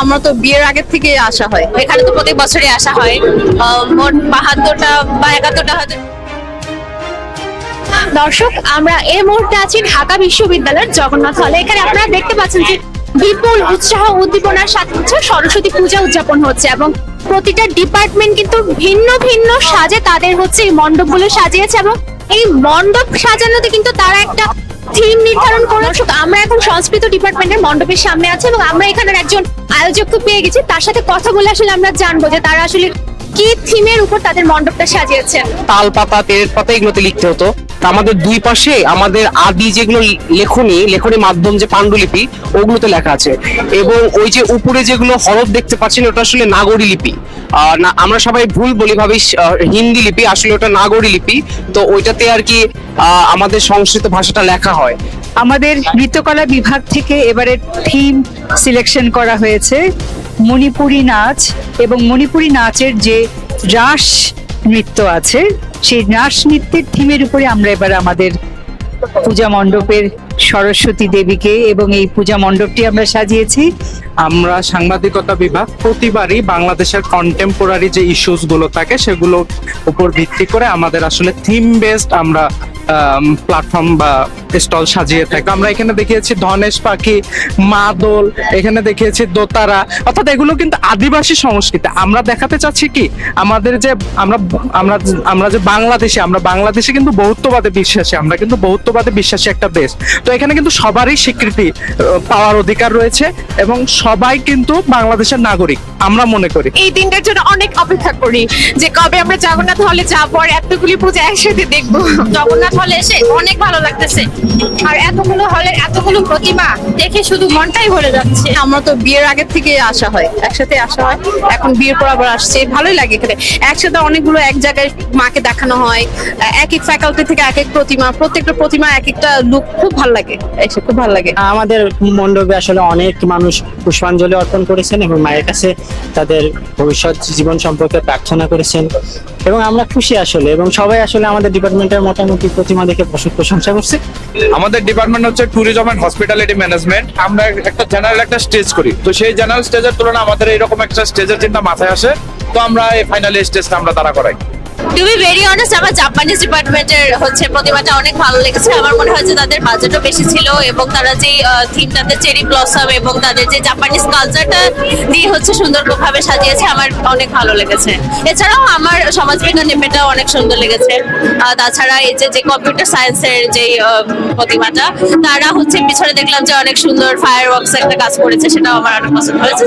আমরা তো বিয়ের আগের থেকে আসা হয়। এখানে তো প্রত্যেক বছরই আসা হয়। মোট বাহাত্তরটা বা একাত্তরটা হয়তো দর্শক, আমরা এই মুহূর্তে আছি ঢাকা বিশ্ববিদ্যালয়ের জগন্নাথ হলে। এখানে আপনারা দেখতে পাচ্ছেন যে বিপুল উৎসাহ উদ্দীপনার সাথে হচ্ছে সরস্বতী পূজা উদযাপন হচ্ছে এবং প্রতিটা ডিপার্টমেন্ট কিন্তু ভিন্ন ভিন্ন সাজে তাদের হচ্ছে এই মণ্ডপগুলো সাজিয়েছে এবং এই মণ্ডপ সাজানোতে কিন্তু তারা একটা থিম নির্ধারণ করে দর্শক, আমরা এখন সংস্কৃত ডিপার্টমেন্টের মণ্ডপের সামনে আছে এবং আমরা এখানের একজন আয়োজককে পেয়ে গেছি। তার সাথে কথা বলে আসলে আমরা জানব যে তারা আসলে কি থিমের উপর তাদের মণ্ডপটা সাজিয়েছেন। তাল পাতা তেরের পাতা, এগুলোতে লিখতে হতো। আমাদের দুই পাশে আমাদের আদি যেগুলো লেখনী লেখনী মাধ্যম যে পাণ্ডুলিপি, ওগুলোতে লেখা আছে। এবং ওই যে উপরে যেগুলো হরফ দেখতে পাচ্ছেন, ওটা আসলে নাগরী লিপি। আমরা সবাই ভুল বলি ভাবি হিন্দি লিপি, আসলে ওটা নাগরী লিপি। তো ওইটাতে আর কি আমাদের সংস্কৃত ভাষাটা লেখা হয়। আমাদের নৃত্যকলা বিভাগ থেকে এবারে থিম সিলেকশন করা হয়েছে, মণিপুরি নাচ এবং মণিপুরি নাচের যে রাস নৃত্য আছে সেই নাচ নৃত্যের থিমের উপরে আমরা এবার আমাদের পূজা মণ্ডপের সরস্বতী দেবীকে এবং এই পূজা মণ্ডপটি আমরা সাজিয়েছি। আমরা সাংবাদিকতা বিভাগ প্রতিবারই বাংলাদেশের কন্টেম্পোরারি যে ইস্যুসগুলো থাকে সেগুলোর উপর ভিত্তি করে আমাদের আসলে থিম বেসড আমরা প্ল্যাটফর্ম বা স্টল সাজিয়ে থাকি আমরা এখানে দেখিয়েছি ধনেশ পাখি, মাদল, এখানে দেখিয়েছি দোতারা। অর্থাৎ এগুলো কিন্তু আদিবাসী সংস্কৃতি। আমরা দেখাতে চাচ্ছি কি? আমাদের যে আমরা আমরা আমরা যে বাংলাদেশে, আমরা বাংলাদেশে কিন্তু বহুত্ববাদে বিশ্বাসী, আমরা কিন্তু বহুত্ববাদে বিশ্বাসী একটা দেশ। তো এখানে কিন্তু সবারই স্বীকৃতি পাওয়ার অধিকার রয়েছে এবং সবাই কিন্তু বাংলাদেশের নাগরিক, আমরা মনে করি। এই দিনটার জন্য অনেক অপেক্ষা করি যে কবে আমরা জগন্নাথ হলে যাব আর এতগুলি পূজা একসাথে দেখব। জগন্নাথ হলে এসে অনেক ভালো লাগতেছে। আর এতগুলো হলে এতগুলো প্রতিমা দেখে শুধু মনটাই ভরে যাচ্ছে। আমরা তো বিয়ের আগের থেকে আসা হয় একসাথে আসা হয়। এখন বিয়ের পর আবার আসছে ভালোই লাগে এখানে একসাথে অনেকগুলো এক জায়গায় মাকে দেখানো হয় এক এক ফ্যাকাল্টি থেকে এক এক প্রতিমা প্রত্যেকটা প্রতিমা এক একটা লুক খুব ভালো লাগে এসে খুব ভালো লাগে। আমাদের মণ্ডপে আসলে অনেক মানুষ পুষ্পাঞ্জলি অর্পণ করেছেন এবং মায়ের কাছে তাদের ভবিষ্যৎ জীবন সম্পর্কে প্রার্থনা করেছেন এবং আমরা খুশি আসলে এবং সবাই আসলে আমাদের ডিপার্টমেন্টের মোটামুটি প্রতিমা দেখে প্রশংসা করছে। আমাদের ডিপার্টমেন্ট হচ্ছে ট্যুরিজম এন্ড হসপিটালিটি ম্যানেজমেন্ট আমরা একটা জেনারেল একটা স্টেজ করি। তো সেই জেনারেল স্টেজের তুলনায় আমাদের এরকম একটা স্টেজের চিন্তা মাথায় আসে। তো আমরা এই ফাইনালি স্টেজটা আমরা তারা করাই। টু বি ভেরি অনেস্ট আমার জাপানিজ ডিপার্টমেন্টের হচ্ছে প্রতিমাটা অনেক ভালো লেগেছে। আমার মনে হয় যে তাদের বাজেটও বেশি ছিল এবং তারা যে থিমটাতে চেরি ব্লসম এবং তাদের যে জাপানিজ কালচারটা দিয়ে হচ্ছে সুন্দরভাবে সাজিয়েছে, আমার অনেক ভালো লেগেছে। এছাড়াও আমার সমাজবিজ্ঞান ডিপার্টমেন্টটা অনেক সুন্দর লেগেছে। তাছাড়া এই যে যে কম্পিউটার সায়েন্সের যে প্রতিমাটা, তারা হচ্ছে পিছনে দেখলাম যে অনেক সুন্দর ফায়ার ওয়ার্কস একটা কাজ করেছে, সেটাও আমার অনেক পছন্দ হয়েছে।